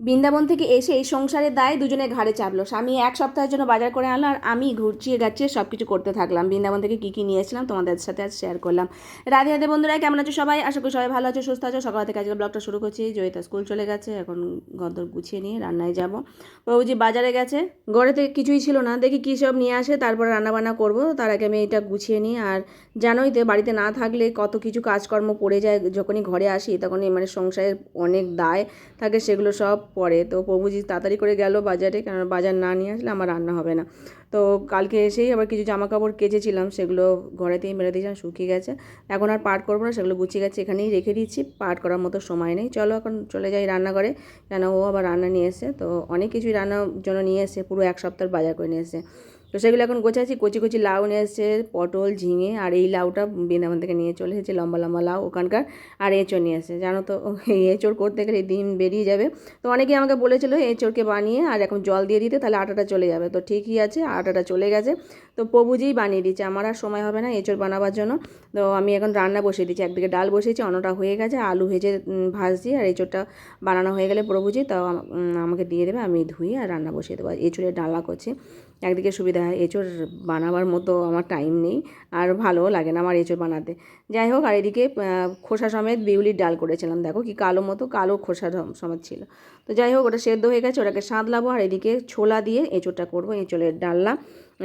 বৃন্দাবন থেকে এসে এই সংসারের দায় দুজনে ঘাড়ে চাপলো। স্বামী এক সপ্তাহের জন্য বাজার করে আনলো আর আমি ঘুরচিয়ে গাছিয়ে সব কিছু করতে থাকলাম। বৃন্দাবন থেকে কী কী নিয়েছিলাম তোমাদের সাথে আজ শেয়ার করলাম। রাধে রাধে বন্ধুরা, কেমন আছো সবাই? আশা করি সবাই ভালো আছো, সুস্থ আছো। সকাল থেকে আজকে ব্লগটা শুরু করছি। জয়িতা স্কুল চলে গেছে, এখন গদর গুছিয়ে নিয়ে রান্নায় যাব। প্রভুজি বাজারে গেছে। ঘরে থেকে কিছুই ছিল না। দেখি কী সব নিয়ে আসে, তারপরে রান্নাবান্না করব। তার আগে আমি এটা গুছিয়ে নিই। আর জানোই তো, বাড়িতে না থাকলে কত কিছু কাজকর্ম পড়ে যায়। যখনই ঘরে আসি, তখনই মানে সংসারের অনেক দায় থাকে, সেগুলো সব পড়ে তো প্রভুজি তাড়াতাড়ি করে গেল বাজারে কারণ বাজার না নিয়ে আসলে আমার রান্না হবে না। তো কালকে এসেই আবার কিছু জামা কাপড় কেচেছিলাম, সেগুলো ঘরেতেই মেরে দিয়েছিলাম, শুকিয়ে গেছে। এখন আর পাট করব না, সেগুলো গুছিয়ে গেছে, এখানেই রেখে দিচ্ছি। পাট করার মতো সময় নেই। চলো এখন চলে যাই রান্নাঘরে কেন ও আবার রান্না নিয়ে এসে তো অনেক কিছুই রান্নার জন্য নিয়ে এসে পুরো এক সপ্তাহ বাজার করে নিয়ে এসে তো সেগুলো এখন গোছাচ্ছি, কচি কচি লাউ নিয়ে এসেছে, পটল, ঝিঙে, আর এই লাউটা বৃন্দাবন থেকে নিয়ে চলে এসেছে, লম্বা লম্বা লাউ ওখানকার, আর এঁচড় নিয়ে এসেছে। জানো তো, এই এঁচড় করতে গেলে দিন বেরিয়ে যাবে। তো অনেকেই আমাকে বলেছিল এঁচড়কে বানিয়ে আর এখন জল দিয়ে দিতে, তাহলে আটাটা চলে যাবে। তো ঠিকই আছে, আটাটা চলে গেছে। তো প্রভুজিই বানিয়ে দিচ্ছে, আমার আর সময় হবে না এঁচড় বানাবার জন্য। তো আমি এখন রান্না বসিয়ে দিচ্ছি, একদিকে ডাল বসিয়েছি অন্যটা হয়ে গেছে, আলু ভেজে ভাজছি, আর এঁচড়টা বানানো হয়ে গেলে প্রভুজি, তাও আমাকে দিয়ে দেবে, আমি ধুয়ে আর রান্না বসিয়ে দেবো। আর এঁচড়ের ডালা করছি। একদিকে সুবিধা হয়, এঁচড় বানাবার মতো আমার টাইম নেই, আর ভালোও লাগে না আমার এঁচড় বানাতে। যাই হোক, আর এদিকে খোসা সমেত বিউলির ডাল করেছিলাম, দেখো কি কালো মতো কালো খোসা সম- সমেত ছিল। তো যাই হোক, ওটা সেদ্ধ হয়ে গেছে, ওটাকে সাঁতলাবো, আর এদিকে ছোলা দিয়ে এঁচড়টা করব, এঁচড়ের ডালনা।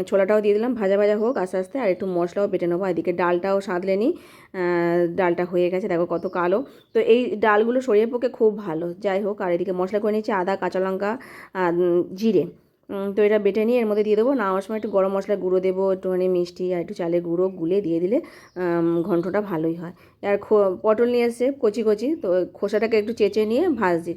ছোলাটাও দিয়ে দিলাম, ভাজা ভাজা হোক আস্তে আস্তে, আর একটু মশলাও বেটে নেব এদিকে ডালটাও সাঁতলে নিই। ডালটা হয়ে গেছে, দেখো কত কালো। তো এই ডালগুলো শরীরের পক্ষে খুব ভালো। যাই হোক, আর এদিকে মশলা করে নিচ্ছি আদা, কাঁচা লঙ্কা জিরে। তো এটা বেটে নিয়ে এর মধ্যে দিয়ে দেবো। নামার সময় একটু গরম মশলা গুঁড়ো দেবো একটুখানি মিষ্টি আর একটু চালের গুঁড়ো গুলে দিয়ে দিলে ঘন্টটা ভালোই হয়। আর পটল নিয়ে এসছে কচি কচি তো খোসাটাকে একটু চেঁচে নিয়ে ভাজছি।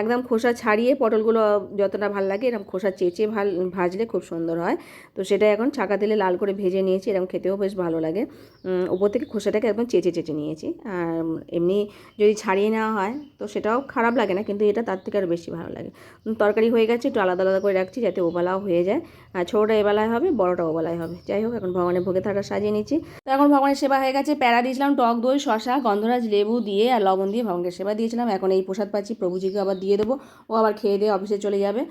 একদম খোসা ছাড়িয়ে পটলগুলো যতটা ভালো লাগে এরকম খোসা চেঁচে ভালো ভাজলে খুব সুন্দর হয়। তো সেটা এখন ছাকা তেলে লাল করে ভেজে নিয়েছি এরকম খেতেও বেশ ভালো লাগে। উম, ওপর থেকে খোসাটাকে একদম চেঁচে চেঁচে নিয়েছি। আর এমনি যদি ছাড়িয়ে নেওয়া হয় তো সেটাও খারাপ লাগে না কিন্তু এটা তার থেকে আরও বেশি ভালো লাগে। তরকারি হয়ে গেছে একটু আলাদা আলাদা করে রাখছি যাতে ওবেলাও হয়ে যায়। আর ছোটোটা এবেলায় হবে, বড়টা ওবেলায় হবে। যাই হোক, এখন ভগবানের ভোগে থাকা সাজিয়ে নিচ্ছি। তো এখন ভগবানের সেবা হয়ে গেছে, প্যারা দিয়েছিলাম, টক দই শশা গন্ধরাজ, লেবু দিয়ে আর লবণ দিয়ে ভগবানকে সেবা দিয়েছিলাম। এখন এই প্রসাদ পাচ্ছি, প্রভুজিকে আবার দিয়ে দেবো। ও আবার খেয়ে দিয়ে অফিসে চলে যাবে।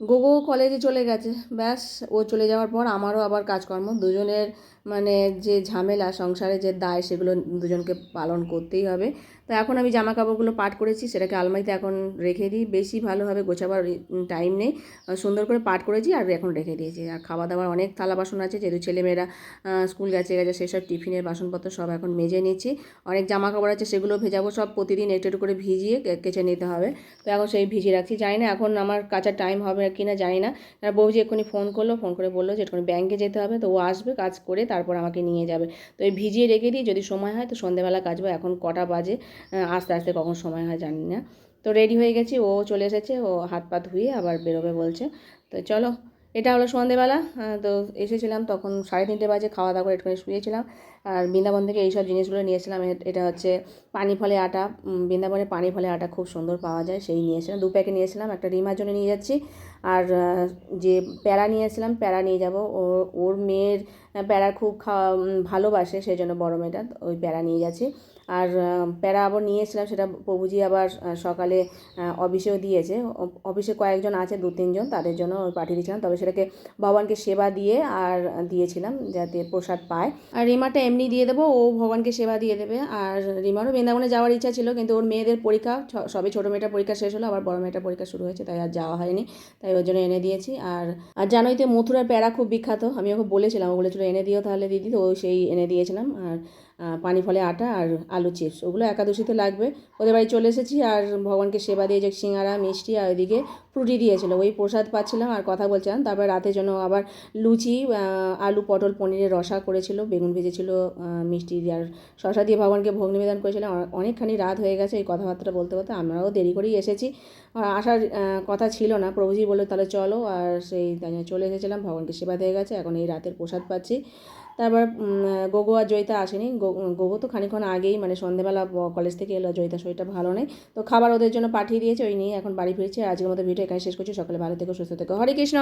গোগো কলেজে চলে গেছে। ব্যাস, ও চলে যাওয়ার পর আমারও আবার কাজকর্ম। দুজনের মানে যে ঝামেলা, সংসারে যে দায়, সেগুলো দুজনকে পালন করতেই হবে। তো এখন আমি জামা কাপড়গুলো পাট করেছি, সেটাকে আলমারিতে এখন রেখে দিই। বেশি ভালোভাবে গোছাবার টাইম নেই। সুন্দর করে পাট করেছি আর এখন রেখে দিয়েছি। আর খাওয়া দাওয়ার অনেক থালা বাসন আছে, যেহেতু ছেলেমেয়েরা স্কুল গেছে গেছে, সেসব টিফিনের বাসনপত্র সব এখন মেজে নিচ্ছি। অনেক জামা কাপড় আছে, সেগুলো ভেজাবো, সব প্রতিদিন একটু একটু করে ভিজিয়ে কেচে নিতে হবে। তো এখন সেই ভিজিয়ে রাখছি। জানি না এখন আমার কাঁচার টাইম হবে কি না। জানি না বৌজি এক্ষুনি ফোন করল ফোন করে বলল যে একটুখানি ব্যাংকে যেতে হবে, তো ও আসবে কাজ করে তারপর আমাকে নিয়ে যাবে। তো এই ভিজিয়ে রেখে দিই, যদি সময় হয় তো সন্ধেবেলা কাচবো এখন কটা বাজে আস্তে আস্তে কখন সময় হয় জানি না। তো রেডি হয়ে গেছি, ও চলে এসেছে, ও হাত পা ধুয়ে আবার বেরোবে বলছে। তো চলো, এটা হলো সন্ধেবেলা তো এসেছিলাম তখন সাড়ে তিনটে বাজে খাওয়া দাওয়া করে একটুখানি শুয়েছিলাম। আর বৃন্দাবন থেকে এইসব জিনিসগুলো নিয়েছিলাম এটা হচ্ছে পানি ফলে আটা। বৃন্দাবনে পানি ফলে আটা খুব সুন্দর পাওয়া যায়, সেই নিয়েছিলাম দু প্যাকেট নিয়েছিলাম একটা রিমার জন্য নিয়ে যাচ্ছি। আর যে প্যারা নিয়েছিলাম প্যারা নিয়ে যাব। ওর ওর মেয়ের প্যারা খুব খাওয়া ভালোবাসে সেই জন্য বড় মেয়েটা ওই প্যারা নিয়ে যাচ্ছি। আর প্যারা আবার নিয়ে এসেছিলাম, সেটা প্রভুজি আবার সকালে অফিসেও দিয়েছে। অফিসে কয়েকজন আছে, দু তিনজন, তাদের জন্য পাঠিয়ে দিয়েছিলাম। তবে সেটাকে ভগবানকে সেবা দিয়ে আর দিয়েছিলাম, যাতে প্রসাদ পায়। আর রিমাটা এমনি দিয়ে দেবো, ও ভগবানকে সেবা দিয়ে দেবে। আর রিমারও বৃন্দাবনে যাওয়ার ইচ্ছা ছিল, কিন্তু ওর মেয়েদের পরীক্ষা সবে ছোটো মেয়েটার পরীক্ষা শেষ হলো, আবার বড় মেয়েটার পরীক্ষা শুরু হয়েছে, তাই আর যাওয়া হয়নি। তাই ওর জন্য এনে দিয়েছি। আর আর জানোই তো, মথুরার প্যারা খুব বিখ্যাত। আমি ওকে বলেছিলাম, ও বলেছিল, এনে দিও তাহলে দিদি। তো সেই এনে দিয়েছিলাম। আর পানি ফলে আটা আর আলু চিপস, ওগুলো একাদশীতে লাগবে। ওদের বাড়ি চলে এসেছি আর ভগবানকে সেবা দিয়ে যে সিঙ্গারা, মিষ্টি আর ওইদিকে ফ্রুটি দিয়েছিল। ওই প্রসাদ পাচ্ছিলাম আর কথা বলছিলাম। তারপর রাতের জন্য আবার লুচি আলু, পটল, পনিরের রসা করেছিল, বেগুন ভেজেছিল মিষ্টি দিয়ে আর শশা দিয়ে ভগবানকে ভোগ নিবেদন করেছিলাম অনেকখানি রাত হয়ে গেছে এই কথাবার্তা বলতে বলতে। আমরাও দেরি করেই এসেছি। আসার কথা ছিল না। প্রভুজি বলল, তাহলে চলো। আর সেই চলে এসেছিলাম। ভগবানকে সেবা দিয়ে গেছে। এখন এই রাতের প্রসাদ পাচ্ছি। তারপর গোগো আর জয়িতা আসেনি। গোগো তো খানিক্ষণ আগেই মানে সন্ধেবেলা কলেজ থেকে এলো, জয়িতা শরীরটা ভালো নেই। তো খাবার ওদের জন্য পাঠিয়ে দিয়েছে, ওই নিয়ে এখন বাড়ি ফিরছে। আজকের মতো ভিডিও এখানে শেষ করছি। সকালে ভালো থেকো, সুস্থ থেকো। হরে কৃষ্ণ!